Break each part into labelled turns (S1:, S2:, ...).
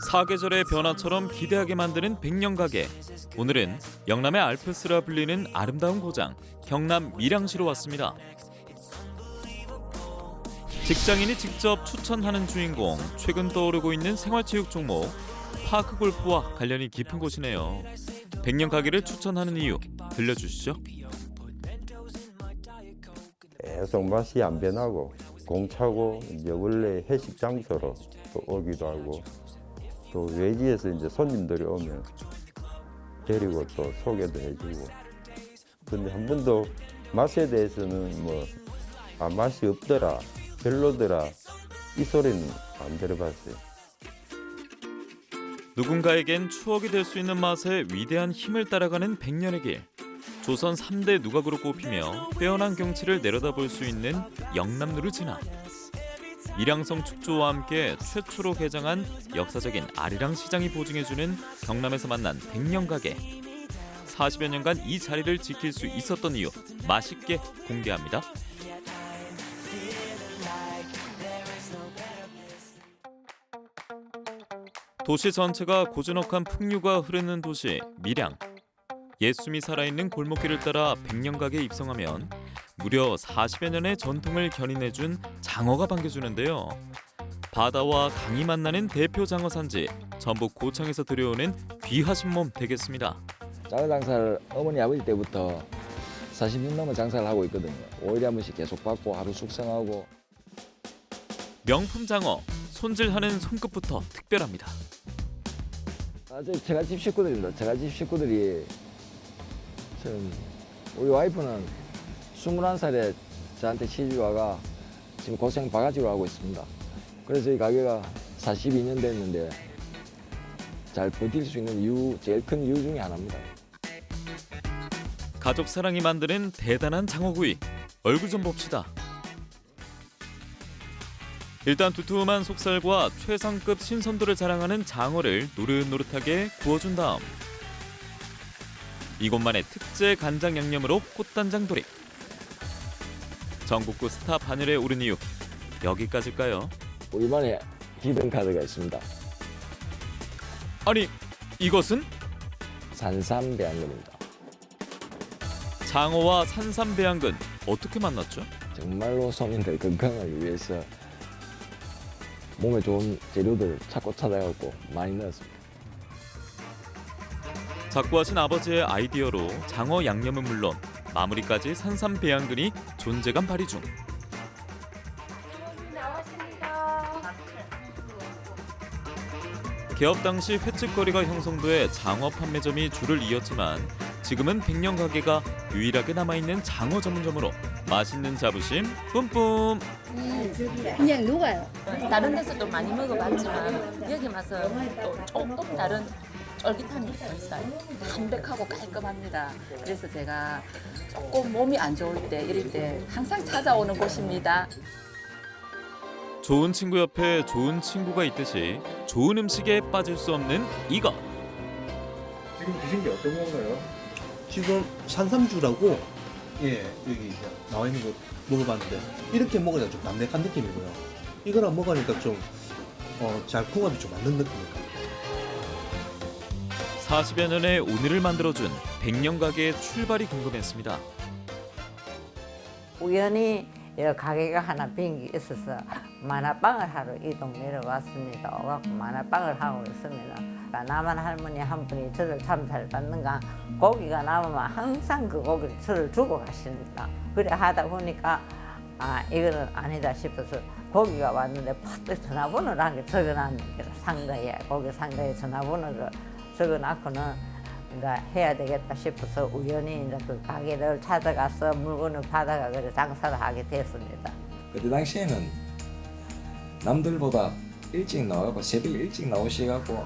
S1: 사계절의 변화처럼 기대하게 만드는 백년 가게. 오늘은 영남의 알프스라 불리는 아름다운 고장 경남 밀양시로 왔습니다. 직장인이 직접 추천하는 주인공 최근 떠오르고 있는 생활체육 종목 파크 골프와 관련이 깊은 곳이네요. 백년 가게를 추천하는 이유 들려주시죠.
S2: 계속 맛이 안 변하고 공차고 이제 원래 회식 장소로 또 오기도 하고 또 외지에서 이제 손님들이 오면 데리고 또 소개도 해주고 근데 한 번도 맛에 대해서는 뭐 아, 맛이 없더라 별로더라 이 소리는 안 들어봤어요.
S1: 누군가에겐 추억이 될 수 있는 맛의 위대한 힘을 따라가는 백년의 길. 조선 3대 누각으로 꼽히며 빼어난 경치를 내려다볼 수 있는 영남루를 지나 밀양성 축조와 함께 최초로 개장한 역사적인 아리랑 시장이 보증해주는 경남에서 만난 백년 가게. 40여 년간 이 자리를 지킬 수 있었던 이유 맛있게 공개합니다. 도시 전체가 고즈넉한 풍류가 흐르는 도시 밀양. 옛숨이 살아있는 골목길을 따라 백년가게에 입성하면 무려 40여 년의 전통을 견인해준 장어가 반겨주는데요. 바다와 강이 만나는 대표 장어 산지 전북 고창에서 들여오는 귀하신 몸 되겠습니다.
S3: 장어 장사를 어머니 아버지 때부터 40년 넘은 장사를 하고 있거든요. 5일에 한 번씩 계속 받고 하루 숙성하고
S1: 명품 장어 손질하는 손끝부터 특별합니다.
S3: 아, 저 제가 집 식구들입니다. 제가 집 식구들이 지금 우리 와이프는 21살에 저한테 시집 와가 지금 고생 바가지로 하고 있습니다. 그래서 이 가게가 42년 됐는데 잘 버틸 수 있는 이유 제일 큰 이유 중에 하나입니다.
S1: 가족 사랑이 만드는 대단한 장어구이 얼굴 좀 봅시다. 일단 두툼한 속살과 최상급 신선도를 자랑하는 장어를 노릇노릇하게 구워준 다음 이곳만의 특제 간장 양념으로 꽃단장 돌입 전국구 스타 반열에 오른 이유 여기까지일까요?
S3: 우리만의 히든 카드가 있습니다.
S1: 아니 이것은
S3: 산삼배양근입니다.
S1: 장어와 산삼배양근 어떻게 만났죠?
S3: 정말로 서민들 건강을 위해서 몸에 좋은 재료들 찾고 찾아갖고 많이 넣었습니다.
S1: 작고하신 아버지의 아이디어로 장어 양념은 물론 마무리까지 산삼 배양근이 존재감 발휘 중. 개업 당시 횟집거리가 형성돼 장어 판매점이 줄을 이었지만 지금은 백년 가게가 유일하게 남아있는 장어 전문점으로 맛있는 자부심 뿜뿜.
S4: 그냥 녹아요.
S5: 다른 데서도 많이 먹어봤지만 여기 맛은 또 조금 다른 쫄깃함이 더 있어요. 담백하고 깔끔합니다. 그래서 제가 조금 몸이 안 좋을 때 이럴 때 항상 찾아오는 곳입니다.
S1: 좋은 친구 옆에 좋은 친구가 있듯이 좋은 음식에 빠질 수 없는 이것.
S6: 지금 드신 게 어떤 건가요? 지금 산삼주라고 예 여기 나와 있는 거 먹어봤는데 이렇게 먹으니까 좀 담백한 느낌이고요. 이거랑 먹으니까 좀 어, 잘 궁합이 좀 맞는 느낌이에요.
S1: 40여 년의 오늘을 만들어준 백년 가게의 출발이 궁금했습니다.
S7: 우연히 이 가게가 하나 빈게 있어서 만화방을 하러 이 동네로 왔습니다. 와갖고 만화방을 하고 있습니다. 그러니까 남한 할머니 한 분이 저를 참 잘 받는가 고기가 남으면 항상 그 고기를 저를 주고 가십니다. 그래 하다 보니까 아 이거는 아니다 싶어서 고기가 왔는데 퍼뜩 전화번호를 한개 적어놨는데 산 거에 고기 산 거에 전화번호를 적어놨고는 그러니까 해야 되겠다 싶어서 우연히 이제 그 가게를 찾아가서 물건을 받아가 그래 장사를 하게 됐습니다.
S3: 그때 당시에는 남들보다 일찍 나와갖고 새벽 일찍 나오셔갖고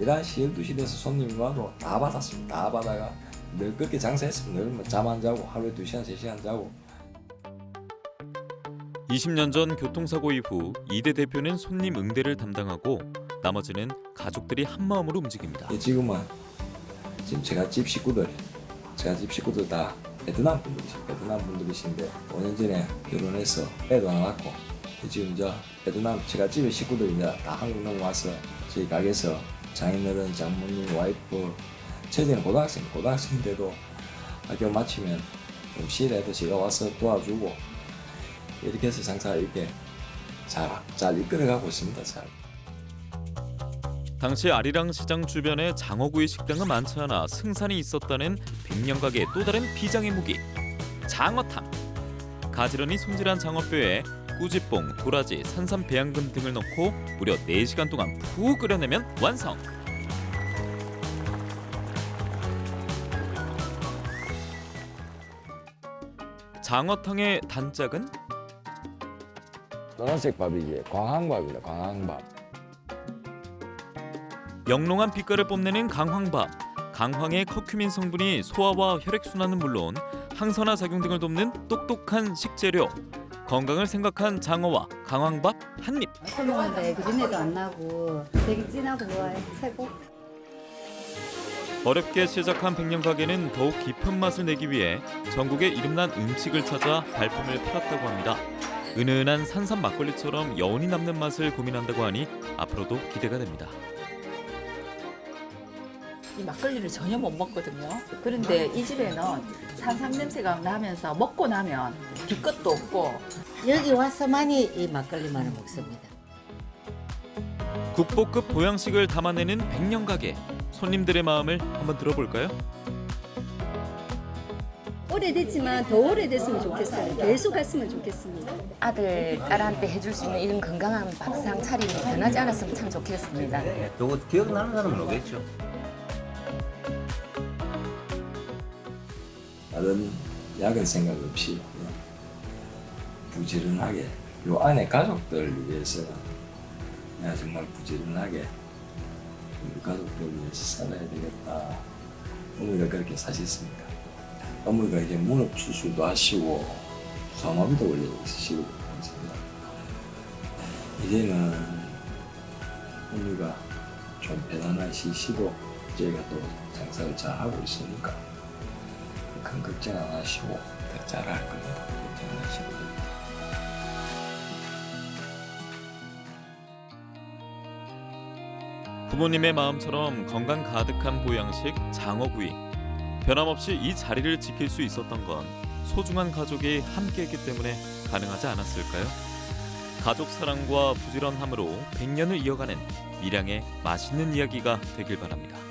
S3: 11시, 12시 돼서 손님이 와도 다 받았습니다. 다 받아가 늘 그렇게 장사했습니다. 늘잠 안 자고 하루에 2시간, 3시간 자고
S1: 20년 전 교통사고 이후 이대 대표는 손님 응대를 담당하고 나머지는 가족들이 한 마음으로 움직입니다.
S3: 예, 지금은 지금 제가 집 식구들 제가 집 식구들 다 베트남 분들이시 베트남 분들이신데 5년 전에 결혼해서 애도 안 낳고 지금 이제 베트남 제가 집에 식구들 이제 다 한국 넘어와서 저희 가게에서 장인어른, 장모님, 와이프, 처제는 고등학생, 고등학생인데도 학교 마치면 좀 쉬래도 제가 와서 도와주고 이렇게 해서 장사 이렇게 잘, 잘 이끌어가고 있습니다. 잘.
S1: 당시 아리랑 시장 주변에 장어구이 식당은 많지 않아 승산이 있었다는 백년 가게의 또 다른 비장의 무기 장어탕. 가지런히 손질한 장어뼈에 꾸지뽕, 도라지, 산삼 배양금 등을 넣고 무려 4시간 동안 푹 끓여내면 완성. 장어탕의 단짝은
S3: 노란색 밥이지 광항밥이다 광항밥.
S1: 영롱한 빛깔을 뽐내는 강황밥. 강황의 커큐민 성분이 소화와 혈액 순환은 물론 항산화 작용 등을 돕는 똑똑한 식재료. 건강을 생각한 장어와 강황밥 한 입.
S4: 먹는데 비린내도 안 나고 되게 진하고 좋아요. 최고.
S1: 어렵게 시작한 백년 가게는 더욱 깊은 맛을 내기 위해 전국의 이름난 음식을 찾아 발품을 팔았다고 합니다. 은은한 산삼 막걸리처럼 여운이 남는 맛을 고민한다고 하니 앞으로도 기대가 됩니다.
S5: 이 막걸리를 전혀 못 먹거든요. 그런데 이 집에는 산삼 냄새가 나면서 먹고 나면 뒤끝도 없고
S8: 여기 와서만이 이 막걸리만을 먹습니다.
S1: 국보급 보양식을 담아내는 백년 가게. 손님들의 마음을 한번 들어볼까요?
S4: 오래됐지만 더 오래됐으면 좋겠어요. 계속 했으면 좋겠습니다.
S5: 아들, 딸한테 해줄 수 있는 이런 건강한 밥상 차림이 변하지 않았으면 참 좋겠습니다.
S9: 요거 기억나는 사람은 오겠죠.
S3: 다른 야근 생각 없이 부지런하게 요 안에 가족들 위해서 내가 정말 부지런하게 우리 가족들 위해서 살아야 되겠다. 어머니가 그렇게 사셨습니까? 어머니가 이제 문업 수술도 하시고 소아마비도 원래 있으시고 이제는 어머니가 좀 편안하시시고 저희가 또 장사를 잘 하고 있으니까 큰 걱정 안 하시고 더 잘할 겁니다. 걱정 안 하시고.
S1: 부모님의 마음처럼 건강 가득한 보양식 장어구이. 변함없이 이 자리를 지킬 수 있었던 건 소중한 가족이 함께했기 때문에 가능하지 않았을까요? 가족 사랑과 부지런함으로 100년을 이어가는 밀양의 맛있는 이야기가 되길 바랍니다.